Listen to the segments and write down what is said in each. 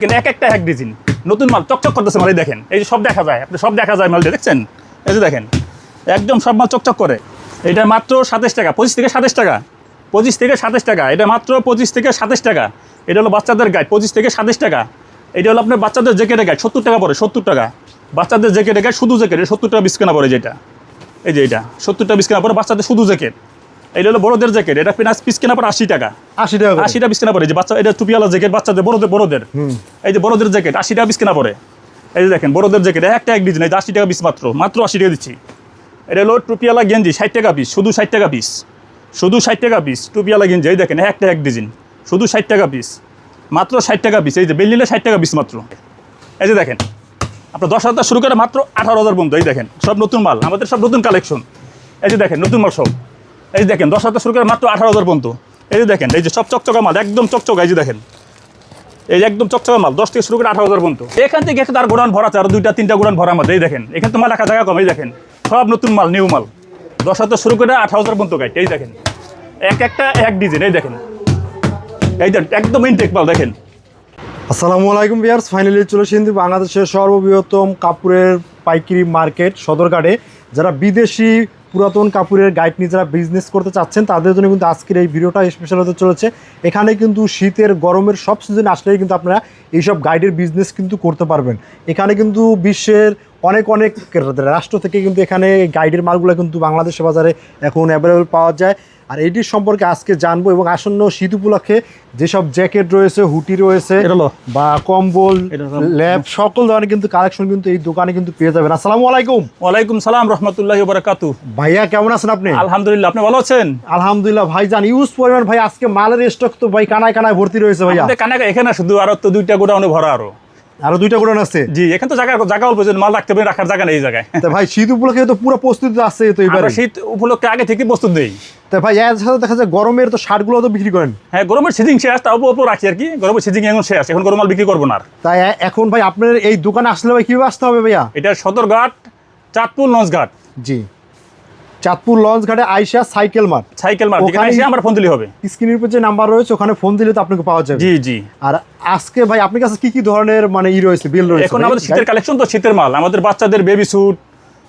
কিন্তু এক একটা এক ডিজাইন নতুন মাল চকচক করতেছে মাল দেখেন, এই যে সব দেখা যায়। আপনি সব দেখা যায় মাল দেখছেন? এই যে দেখেন, একদম সব মাল চকচক করে। এটা মাত্র সাতাশ টাকা, পঁচিশ থেকে সাতাশ টাকা। পঁচিশ থেকে সাতাশ টাকা, এটা মাত্র পঁচিশ থেকে সাতাশ টাকা। এটা হলো বাচ্চাদের গাইড পঁচিশ থেকে সাতাশ টাকা। এটা হলো আপনার বাচ্চাদের জ্যাকেটের গাইড সত্তর টাকা পড়ে, সত্তর টাকা। বাচ্চাদের জ্যাকেটের গাইড শুধু জ্যাকেট সত্তর টাকা বিশ কেনা পড়ে যেটা। এই যে এটা, সত্তর টাকা বিশ কেনা পড়ে বাচ্চাদের শুধু জ্যাকেট এটা হলো বড়দের জ্যাকেট এটা পিনাস পিস কেনা পড়ে আশি টাকা। আশি টাকা। আশিটা বিছানা পড়ে যে বাচ্চা এটা টুপিওয়ালা জ্যাকেট বাচ্চাদের বড়দের বড়দের। এই যে বড়দের জ্যাকেট আশি টাকা বিছানা পড়ে এই যে দেখেন বড়দের জ্যাকেট একটা এক ডিজাইন এই আশি টাকা পিস মাত্র মাত্র আশি টাকা দিচ্ছি। এটা হলো টুপিওয়ালা গেঞ্জি ষাট টাকা পিস শুধু ষাট টাকা পিস শুধু ষাট টাকা পিস টুপিওয়ালা গেঞ্জি এই দেখেন একটা এক ডিজাইন শুধু ষাট টাকা পিস মাত্র ষাট টাকা পিস এই যে বেলিলে ষাট টাকা পিস মাত্র। এই যে দেখেন আপনার দশ হাজার শুরু করে মাত্র আঠারো হাজার পর্যন্ত এই দেখেন সব নতুন মাল আমাদের সব নতুন কালেকশন এই যে দেখেন নতুন মাল সব। এই দেখেন, দশ হাজার শুরু করে মাত্র আঠারো হাজার পর্যন্ত। এই যে দেখেন, এই যে সব চকচকা মাল, একদম চকচকা, এই যে দেখেন। এই একদম চকচকা মাল, দশ থেকে শুরু করে আঠারো হাজার পর্যন্ত। এখান থেকে আর গোডাউন ভরা আর দুইটা, তিনটা গোডাউন ভরা মাল। এই দেখেন, এখানে তো মাল রাখা জায়গা কম, এই দেখেন। সব নতুন মাল, নিউ মাল। দশ হাজার শুরু করে আঠারো হাজার পর্যন্ত গাইড এই দেখেন। এক একটা, এক ডিজাইন এই দেখেন। এই দেখেন একদম ইনটেক মাল, দেখেন। আসসালামু আলাইকুম বিয়ার্স ফাইনালি চলে এসেছি বাংলাদেশের সর্ববৃহত্তম কাপড়ের পাইকারি মার্কেট সদরঘাটে। যারা বিদেশি পুরাতন কাপড়ের গাইড নিয়ে যারা বিজনেস করতে চাচ্ছেন, তাদের জন্য কিন্তু আজকের এই ভিডিওটা স্পেশাল হতে চলেছে। এখানে কিন্তু শীতের, গরমের সব সিজন আসলেই কিন্তু আপনারা এইসব গাইডের বিজনেস কিন্তু করতে পারবেন। এখানে কিন্তু বিশ্বের অনেক অনেক রাষ্ট্র থেকে কিন্তু এখানে গাইডের মালগুলো কিন্তু বাংলাদেশ বাজারে এখন অ্যাভেলেবেল পাওয়া যায়। আর এইটির সম্পর্কে আজকে জানব এবং আসন্ন শীত উপলক্ষে যেসব জ্যাকেট রয়েছে হুটি রয়েছে বা কম্বল ল্যাব সকল ধরনের কিন্তু কালেকশন কিন্তু এই দোকানে কিন্তু পেয়ে যাবেন। আসসালামু আলাইকুম। ওয়ালাইকুম সালাম রহমতুল্লাহ বারাকাতু ভাইয়া কেমন আছেন আপনি? আলহামদুলিল্লাহ আপনি ভালো আছেন? আলহামদুলিল্লাহ ভাই জান ইউজ পরিমাণ ভাই আজকে মালের স্টক তো ভাই কানায় কানায় ভর্তি রয়েছে ভাইয়া। কানাকা এখানে শুধু আর তো দুইটা গোডাউনে ভরা আরও। আরও দুইটা গোডাউন আছে? জি এখানে তো জায়গা জায়গা অল্প মাল রাখতে পারেন রাখার জায়গা নেই এই জায়গায়। তা ভাই শীত উপলক্ষে তো পুরো প্রস্তুতি আছে তো এবারে। শীত উপলক্ষে আগে থেকে প্রস্তুত নেই। তা ভাই এর সাথে দেখা যায় গরমের তো শার্টগুলো তো বিক্রি করেন। হ্যাঁ গরমের সিজিং শেষ তাও অল্প রাখি আর কি। গরমের সিজিং এখন শেষ এখন গরম মাল বিক্রি করব না তাই এখন ভাই আপনার এই দোকানে আসলে ভাই কীভাবে আসতে হবে ভাইয়া? এটা সদরঘাট চাঁদপুর লঞ্চঘাট জি। চাঁদপুর লঞ্চ ঘাটে আইসা সাইকেল মার্ট সাইকেল মার্কেট এখানে আমার ফোন দিলে হবে। স্ক্রিনের উপর যে নাম্বার রয়েছে ওখানে ফোন দিলে তো আপনাকে পাওয়া যাবে। জি জি। আর আজকে ভাই আপনার কাছে কি কি ধরনের মানে ই রয়েছে বিল রয়েছে এখন আমাদের শীতের কালেকশন তো শীতের মাল। আমাদের বাচ্চাদের বেবি স্যুট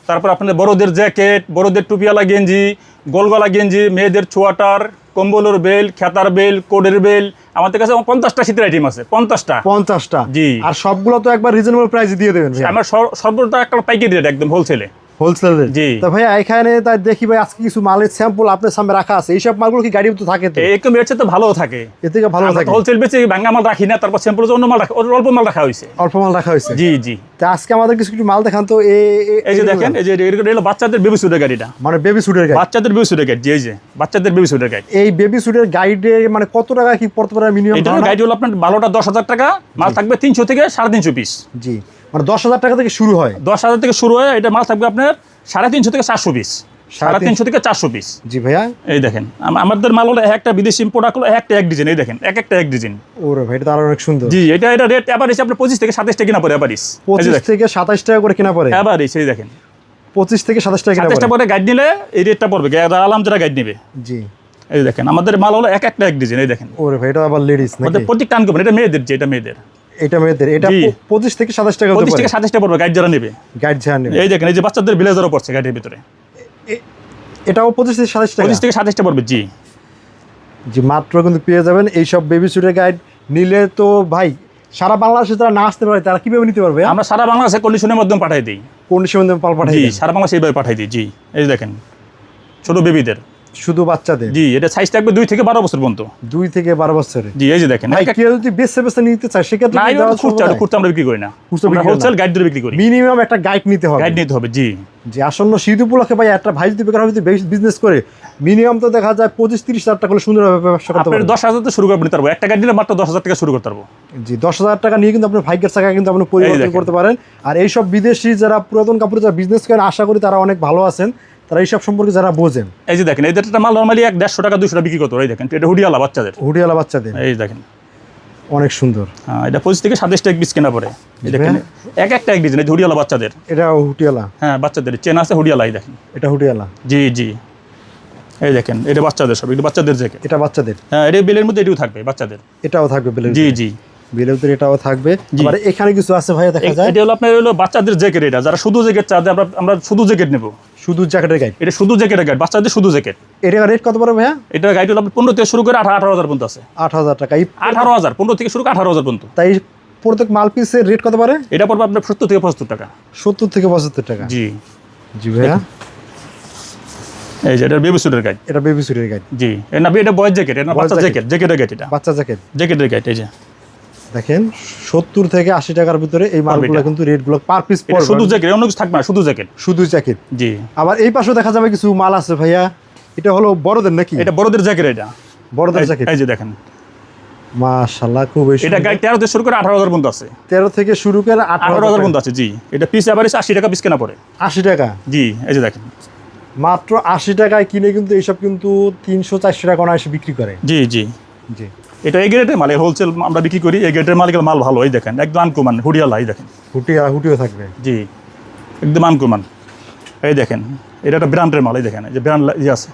তারপর আপনাদের বড়দের জ্যাকেট বড়দের টুপিওয়ালা গেঞ্জি গোলগলা গেঞ্জি মেয়েদের ছোয়াটার কম্বলের বেল খেতার বেল কোডের বেল আমাদের কাছে পঞ্চাশটা শীতের আইটেম আছে পঞ্চাশটা। পঞ্চাশটা। জি। আর সবগুলো তো একবার রিজনেবল প্রাইসে দিয়ে দেবেন আমার সর- সর্বদা একটা পাইকারি রেট একদম হোলসেলে হোলসেল রেট জি। তা ভাই এখানে তাই দেখি ভাই আজকে কিছু মালের স্যাম্পল আপনার সামনে রাখা আছে। এইসব মালগুলো কি গাড়ির তো থাকে তো? একদম এর তো ভালো থাকে। এর থেকে ভালো থাকে। হোলসেল বেচে ভাঙ্গা মাল রাখি না তারপর স্যাম্পল অন্য মাল রাখা অল্প মাল রাখা হয়েছে। অল্প মাল রাখা হয়েছে। জি জি। তা আজকে আমাদের কিছু কিছু মাল দেখান তো এই যে দেখেন এই যে এটা বাচ্চাদের বেবি সুটের গাড়িটা। মানে বেবি সুটের গাড়ি। বাচ্চাদের বেবি সুটের গাড়ি জি এই যে বাচ্চাদের বেবি সুটের গাড়ি। এই বেবি সুটের গাইডে মানে কত টাকা কি পড়তে পারে মিনিমাম এটা গাড়ি হলো আপনার ভালোটা দশ হাজার টাকা মাল থাকবে তিনশো থেকে সাড়ে তিনশো পিস জি মানে দশ হাজার টাকা থেকে শুরু হয়। দশ হাজার থেকে শুরু হয় এটা মাল থাকবে আপনার সাড়ে তিনশো থেকে চারশো পিস সাড়ে তিনশো থেকে চারশো পিস জি ভাইয়া। এই দেখেন আমাদের মাল হলো এক একটা বিদেশি প্রোডাক্ট হলো এক একটা এক ডিজাইন এই দেখেন এক একটা এক ডিজাইন ওরে ভাই এটা অনেক সুন্দর। জি এটা এটা রেট অ্যাভারেজ আপনার পঁচিশ থেকে সাতাশ টাকা কিনা পড়ে অ্যাভারেজ পঁচিশ থেকে সাতাশ টাকা করে কেনা পড়ে। অ্যাভারেজ এই দেখেন। পঁচিশ থেকে সাতাশ টাকা সাতাশটা পরে গাইড নিলে এই রেটটা পড়বে। আলাম যারা গাইড নেবে। জি। এই দেখেন আমাদের মাল হলো এক একটা এক ডিজাইন এই দেখেন। ওরে ভাই এটা আবার লেডিস নাকি? আমাদের প্রত্যেক টান করবেন এটা মেয়েদের যে এটা মেয়েদের। এটা মেয়েদের এটা জি। প- পঁচিশ থেকে সাতাশ টাকা হতে পঁচিশ পারে। থেকে সাতাশটা পড়বে গাইড যারা নেবে। গাইড ঝাড় নেবে। এই দেখেন এই যে বাচ্চাদের ব্লেজারও পড়ছে গাইডের ভিতরে। এটাও পঁচিশ থেকে সাতাশ টাকা। পঁচিশ থেকে সাতাশটা পড়বে জি। জি মাত্র কিন্তু পেয়ে যাবেন এইসব বেবি সুটের গাইড নিলে তো ভাই সারা বাংলাদেশে যারা না আসতে পারে তারা কীভাবে নিতে পারবে আমরা সারা বাংলাদেশে কন্ডিশনের মাধ্যমে পাঠাই দিই। কন্ডিশন পাল পাঠাই দিই সারা বাংলাদেশে এইভাবে পাঠাই দিই জি। এই দেখেন ছোটো বেবিদের শুধু বাচ্চাদের? জি এটা সাইজ থাকবে দুই থেকে বারো বছর পর্যন্ত। দুই থেকে বারো বছরে? জি এই যে দেখেন কেউ যদি নিতে চায় সেক্ষেত্রে না খুচরা খুচরা আমরা বিক্রি করি না। খুচরা? হোলসেল গাইড ধরে বিক্রি করি। মিনিমাম একটা গাইড নিতে হবে। গাইড নিতে হবে জি। যে আসন্ন শীত উপলক্ষে ভাই একটা ভাই যদি বেকার যদি বিজনেস করে মিনিমাম তো দেখা যায় পঁচিশ তিরিশ হাজার টাকা হলে সুন্দরভাবে ব্যবসা করতে আপনার পারবে। দশ হাজার শুরু করে নিতে পারব একটা গাইড নিলে মাত্র দশ হাজার টাকা শুরু করতে পারব জি দশ হাজার টাকা নিয়ে কিন্তু আপনার ভাগ্যের টাকা কিন্তু আপনি পরিবর্তন করতে পারেন। আর এইসব বিদেশি যারা পুরাতন কাপড় যারা বিজনেস করেন আশা করি তারা অনেক ভালো আছেন। তারা এইসব সম্পর্কে যারা বোঝেন। এই যে দেখেন একটা মাল নর্মালি এক দেড়শো টাকা দুশো টাকা বিক্রি করতে। এই দেখেন এটা হুডিয়ালা বাচ্চাদের। হুডিয়ালা বাচ্চাদের। এই দেখেন। অনেক সুন্দর। হ্যাঁ এটা পঁচিশ থেকে সাতাশ টাকা পিস কেনা পরে দেখেন এক একটা এক ডিজাইন হুডিয়ালা বাচ্চাদের। এটা হুটিয়ালা হ্যাঁ বাচ্চাদের চেন আছে হুডিয়ালা এই দেখেন। এটা হুটিয়ালা জি জি। এই দেখেন এটা বাচ্চাদের সব এটা বাচ্চাদের জ্যাকেট। এটা বাচ্চাদের। হ্যাঁ এটা বিলের মধ্যে এটিও থাকবে বাচ্চাদের। এটাও থাকবে বেলের জি জি। এটাও থাকবে। এখানে কিছু আছে ভাইয়া দেখা যায়। এটা হলো আপনার হলো বাচ্চাদের জ্যাকেট এটা। যারা শুধু জ্যাকেট চাচ্ছে আমরা আমরা শুধু জ্যাকেট নেব। শুধু জ্যাকেটের গাইড এটা শুধু জ্যাকেটের গাইড বাচ্চাদের শুধু জ্যাকেট। এটা রেট কত পড়বে ভাইয়া? এটা গাইড হলো আপনার পনেরো থেকে শুরু করে আঠারো আঠারো হাজার পর্যন্ত আছে। আট হাজার টাকা। আঠারো হাজার পনেরো থেকে শুরু করে আঠারো হাজার পর্যন্ত। তাই প্রত্যেক মাল পিসের রেট কত পারে এটা পড়বে আপনার সত্তর থেকে পঁচাত্তর টাকা। সত্তর থেকে পঁচাত্তর টাকা। জি। জি ভাইয়া। এই যে এটা বেবি সুটের গাইড এটা বেবি সুটের গাইড জি। এ না এটা বয়ের জ্যাকেট এটা বাচ্চা জ্যাকেট জ্যাকেটের গাইড এটা। বাচ্চা জ্যাকেট জ্যাকেটের গাইড এই যে। দেখেন সত্তর থেকে আশি টাকার ভিতরে এই মালগুলো। কিন্তু রেটগুলো পার পিস শুধু জ্যাকেট অন্য কিছু থাকবে না শুধু জ্যাকেট শুধু জ্যাকেট জি। আবার এই পাশে দেখা যাবে কিছু মাল আছে ভাইয়া। এটা হলো বড়দের নাকি? এটা বড়দের জ্যাকেট এটা। বড়দের জ্যাকেট এই যে দেখেন। মাশাল্লাহ খুব এটা গাইড তেরো থেকে শুরু করে আঠারো হাজার পর্যন্ত আছে। তেরো থেকে শুরু করে আঠারো আঠারো হাজার পর্যন্ত আছে জি। এটা পিস অ্যাভারেজ আশি টাকা পিস কেনা পড়ে। আশি টাকা? জি এই যে দেখেন। মাত্র আশি টাকায় কিনে কিন্তু এইসব কিন্তু তিনশো চারশো টাকা অনায়াসে বিক্রি করে। জি জি। জি। এটা এই গ্রেডের মাল হোলসেল আমরা বিক্রি করি এই গ্রেডের মালিকের মাল ভালো এই দেখেন একদম আনকমান হুডিয়ালা এই দেখেন। হুটিয়া হুটিও থাকবে। জি একদম আনকমান এই দেখেন এটা একটা ব্র্যান্ডের মাল এই দেখেন যে ব্র্যান্ড ইয়ে আছে।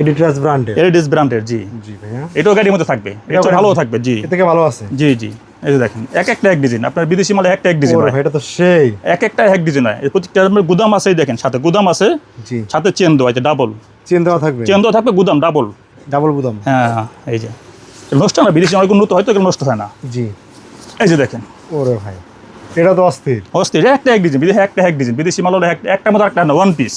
এডিটাস ব্র্যান্ডের এরিডিস ব্র্যান্ডের জি। জি ভাইয়া। এটাও গাড়ির মধ্যে থাকবে এটা ভালো থাকবে জি। এ থেকে ভালো আছে। জি জি এই যে দেখেন এক একটা এক ডিজাইন আপনার বিদেশি মালে একটা এক ডিজাইন এটা তো সেই। এক একটা এক ডিজাইন হয়। প্রত্যেকটা গুদাম আছে এই দেখেন সাথে গুদাম আছে জি। সাথে চেন দেওয়া আছে ডাবল চেন দেওয়া থাকবে। চেন দেওয়া থাকবে গুদাম ডাবল ডাবল হ্যাঁ হ্যাঁ, এই যে। নষ্ট হয় না বিদেশি অনেক উন্নত নষ্ট হয় না। জি। এই যে দেখেন। ওরে ভাই এটা তো অস্থির। অস্থির একটা এক ডিজাইন বিদেশি একটা এক ডিজাইন বিদেশি মাল হলো একটা মতো একটা না ওয়ান পিস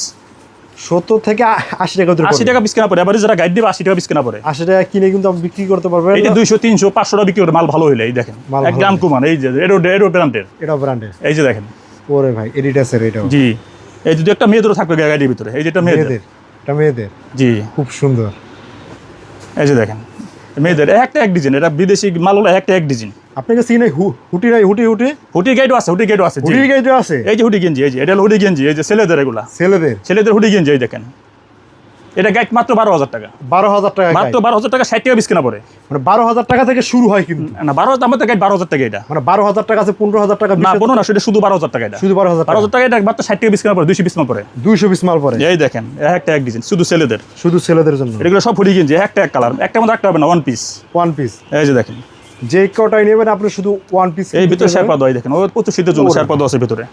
সত্তর থেকে আশি টাকা আশি টাকা পিস কেনা পড়ে এবারে যারা গাইড দিবে আশি টাকা পিস কেনা পড়ে। আশি টাকা কিনে কিন্তু আপনি বিক্রি করতে পারবেন। যে দুইশো তিনশো পাঁচশো টাকা বিক্রি করে মাল ভালো হইলে এই দেখেন। এক হইলে। কুমান এই যে এরো এরো ব্র্যান্ডের এটা ব্র্যান্ডের এই যে দেখেন। ওরে ভাই এডিটাসের এটাও। জি। এই যদি একটা মেয়েদেরও থাকবে গাড়ির ভিতরে এই যেটা মেয়েদের এটা মেয়েদের। জি। খুব সুন্দর। এই যে দেখেন। মেয়েদের একটা এক ডিজাইন এটা বিদেশি মাল হলো একটা এক ডিজাইন আপনাকে সিনে হুটি নাই হুটি হুটি? হুটি গাইডও আছে হুটি গাইডও আছে হুটি গাইডও আছে? এই যে হুটি গেঞ্জি এই যে এটা হলো হুডি গেঞ্জি এই যে ছেলেদের এগুলা। ছেলেদের? ছেলেদের হুটি গেঞ্জি এই দেখেন। এটা গাইড মাত্র বারো হাজার টাকা। বারো হাজার টাকা মাত্র। বারো হাজার টাকা ষাট টাকা পিস কেনা পড়ে। মানে বারো হাজার টাকা থেকে শুরু হয় কিন্তু। না বারো হাজার আমাদের গাইড বারো হাজার টাকা এটা। মানে বারো হাজার টাকা আছে পনেরো হাজার টাকা না কোনো না সেটা শুধু বারো হাজার টাকা এটা। শুধু বারো হাজার বারো টাকা হাজার টাকা এটা মাত্র ষাট টাকা পিস কেনা পড়ে দুইশো পিস মাল পড়ে। দুইশো পিস মাল পরে এই দেখেন একটা এক ডিজাইন শুধু ছেলেদের। শুধু ছেলেদের জন্য। এগুলো সব হুডি গেঞ্জি একটা এক কালার একটা মধ্যে একটা হবে না ওয়ান পিস ওয়ান পিস এই যে দেখেন। যে কটাই নেবেন আপনি শুধু ওয়ান পিস এই ভিতরে শেরপা এই দেখেন ও প্রচুর শীতের জন্য শেরপা আছে ভিতরে।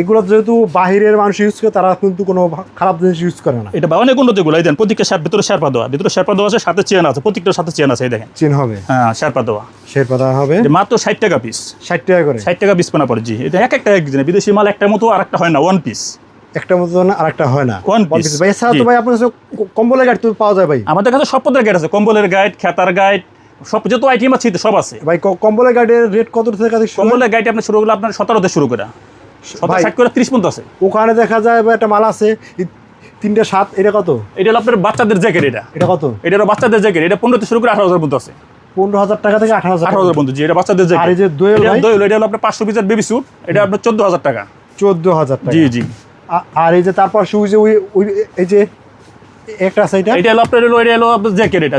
এগুলো যেহেতু বাহিরের মানুষ ইউজ করে তারা কিন্তু কোনো খারাপ জিনিস ইউজ করে না। এটা অনেক উন্নতগুলো এই দেন প্রত্যেকটা শের ভিতরে শেরপা দেওয়া। ভিতরে শেরপা দেওয়া আছে সাথে চেন আছে প্রত্যেকটার সাথে চেন আছে এই দেখেন। চেন হবে। হ্যাঁ শেরপা দেওয়া। শের পাতা হবে। মাত্র ষাট টাকা পিস ষাট টাকা করে। ষাট টাকা পিস পেনা পড়ে জি এটা এক একটা এক বিদেশি মাল একটা মতো আর একটা হয় না ওয়ান পিস একটা মতন আর একটা হয় না। Piece, piece। ভাই এছাড়া তো ভাই আপনার কাছে কম্বলের গাড়ি তো পাওয়া যায় ভাই। আমাদের কাছে সব পদের গাইড আছে কম্বলের গাইড খেতার গাইড সব যত আইটেম আছে সব আছে। ভাই কম্বলের গাড়ির রেট কত থেকে কম্বলের গাইড আপনার শুরু করলে আপনার সতেরোতে শুরু করে। ষাট করে ত্রিশ পর্যন্ত আছে। ওখানে দেখা যায় বা একটা মাল আছে তিনটে সাত এটা কত? এটা হলো আপনার বাচ্চাদের জ্যাকেট এটা। এটা কত? এটা হলো বাচ্চাদের জ্যাকেট এটা পনেরোতে শুরু করে আঠারো হাজার পর্যন্ত আছে। পনেরো হাজার টাকা থেকে আঠারো হাজার আঠারো হাজার পর্যন্ত এটা বাচ্চাদের আর এই যে দোয়েল দোয়েল, এটা হলো আপনার পাঁচশো পিসের বেবি স্যুট এটা আপনার চোদ্দ হাজার টাকা। চোদ্দ হাজার জি জি। আর এই যে তারপর শুজ ওই এই যে একটা আছে এটা? এটা হলো আপনার হলো এটা হলো আপনার জ্যাকেট এটা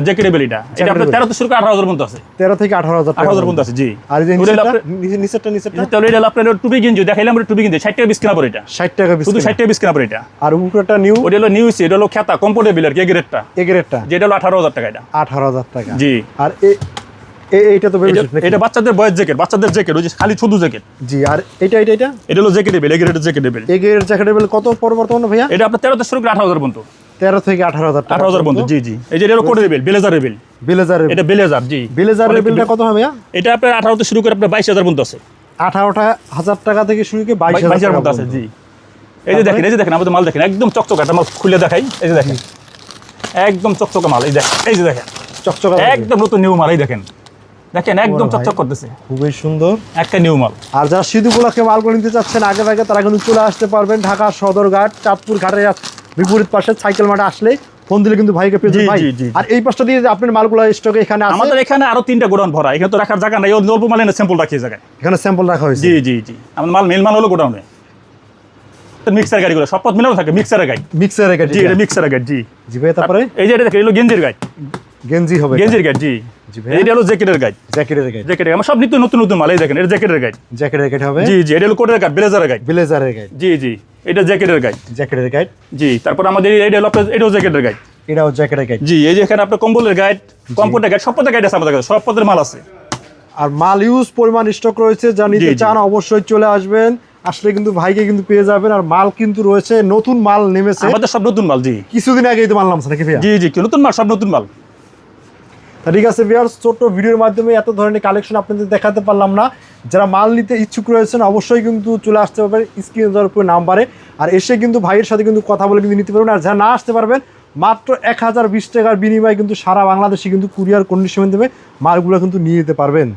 আপনার শুরু পর্যন্ত আছে। তেরো থেকে আঠারো হাজার টাকা আঠারো হাজার পর্যন্ত আছে জি। আর যে নিচে- নিচেরটা নিচেরটা? তাহলে এটা হলো আপনার টুপি গেঞ্জি দেখাইলাম আমরা টুপি গেঞ্জি টাকা পড়ে এটা। ষাট টাকা শুধু টাকা বিশ পড়ে এটা। আর উপরেটা নিউ ওটা হলো নিউজ এটা হলো খেতা কম্পোর্টেবল আর কি গ্রেডটা যেটা হলো টাকা এটা। আঠারো হাজার টাকা। জি। আর এ- এ- এইটা তো এটা- স্যুট নাকি? এটা বাচ্চাদের বয়ের জ্যাকেট বাচ্চাদের জ্যাকেট ওই যে খালি শুধু জ্যাকেট জি আর এটা এটা এটা এটা হলো জ্যাকেটেবল এগ্রেডের জ্যাকেটেবল এগের জ্যাকেটের বেল কত পর বর্তমানে ভাইয়া? এটা আপনার তেরোতে শুরু করে আঠারো হাজার পর্যন্ত। তেরো থেকে আঠারো হাজার টাকা আঠারো হাজার পর্যন্ত। জি জি। এই যে এটা code rebel blazer rebel blazer এটা বেলেজার জি। বিলেজার অনেক রেবেলটা কত হবে এটা আপনার আঠারোতে শুরু করে আপনার বাইশ হাজার পর্যন্ত আছে। আঠারোটা হাজার টাকা থেকে শুরু করে বাইশ বাইশ হাজার হাজার টাকা মধ্যে আছে জি। এই যে দেখেন এই যে দেখেন আমাদের মাল দেখেন একদম চকচকা একটা মাল খুলে দেখাই। এই যে দেখেন একদম চকচকা মাল এই দেখেন এই যে দেখেন। চকচকা একদম নতুন নিউ মাল এই দেখেন। দেখেন একদম চকচক করতেছে। খুবই সুন্দর। একটা নিউ মাল। আর যারা সিধু উপলক্ষে মালগুলো নিতে চাচ্ছেন আগে আগে তারা কিন্তু চলে আসতে পারবেন ঢাকা সদরঘাট চাঁদপুর ঘাটের বিপরীত পাশে সাইকেল মাঠে আসলে ফোন দিলে কিন্তু ভাইকে পেয়ে ভাই। আর এই পাশটা দিয়ে যে আপনার মালগুলো স্টকে এখানে আছে? আমাদের এখানে আরও তিনটা গোডাউন ভরা। এখানে তো রাখার জায়গা নাই অল্প মালে স্যাম্পল রাখি এই জায়গায়। এখানে স্যাম্পল রাখা হয়েছে। জি জি জি। আমাদের মাল মেল মাল হলো গোডাউনে। মিক্সার গাড়িগুলো সব পথ মিলানো থাকে মিক্সারের গাড়ি। মিক্সার রেখে জি এটা মিক্সারের গাড়ি জি। জি ভাই তারপরে? এই যে এটা দেখেন এগুলো গেঞ্জির গাড়ি। গেঞ্জি হবে গেঞ্জির গাড়ি জি। জি ভাই এইটা হলো জ্যাকেটের গাড়ি। জ্যাকেটের জ্যাকেটের আমার সব নিত্য নতুন নতুন মাল এই দেখেন এটা জ্যাকেটের গাড়ি। জ্যাকেটের গাইড হবে। জি জি এটা হলো কোটের গাড়ি ব্লেজারের গাড়ি। ব্লেজারের জি জি। এটা জ্যাকেটের গাড়ি জ্যাকেটের গাইড জি তারপর আমাদের এটা হলো আপনার এটাও জ্যাকেটের গাড়ি এটাও জ্যাকেটের গাইড জি এই যে এখানে আপনার কম্বলের গাইড কম্পিউটার গাইড সব পদের গাইড আছে আমাদের কাছে সব পদের মাল আছে। আর মাল ইউজ পরিমাণ স্টক রয়েছে যা নিতে। চান অবশ্যই চলে আসবেন। আসলে কিন্তু ভাইকে কিন্তু পেয়ে যাবেন আর মাল কিন্তু রয়েছে নতুন মাল নেমেছে। আমাদের সব নতুন মাল জি। কিছুদিন আগেই তো মাল নামছে নাকি ভাইয়া? জি জি নতুন মাল সব নতুন মাল। ঠিক আছে ভিয়ার্স ছোট্ট ভিডিওর মাধ্যমে এত ধরনের কালেকশন আপনাদের দেখাতে পারলাম না। যারা মাল নিতে ইচ্ছুক রয়েছেন, অবশ্যই কিন্তু চলে আসতে পারবেন স্ক্রিন দেওয়ার উপরে নাম্বারে আর এসে কিন্তু ভাইয়ের সাথে কিন্তু কথা বলে কিন্তু নিতে পারবেন। আর যারা না আসতে পারবেন, মাত্র এক হাজার বিশ টাকার বিনিময়ে কিন্তু সারা বাংলাদেশে কিন্তু কুরিয়ার কন্ডিশন দেবে মালগুলো কিন্তু নিয়ে যেতে পারবেন।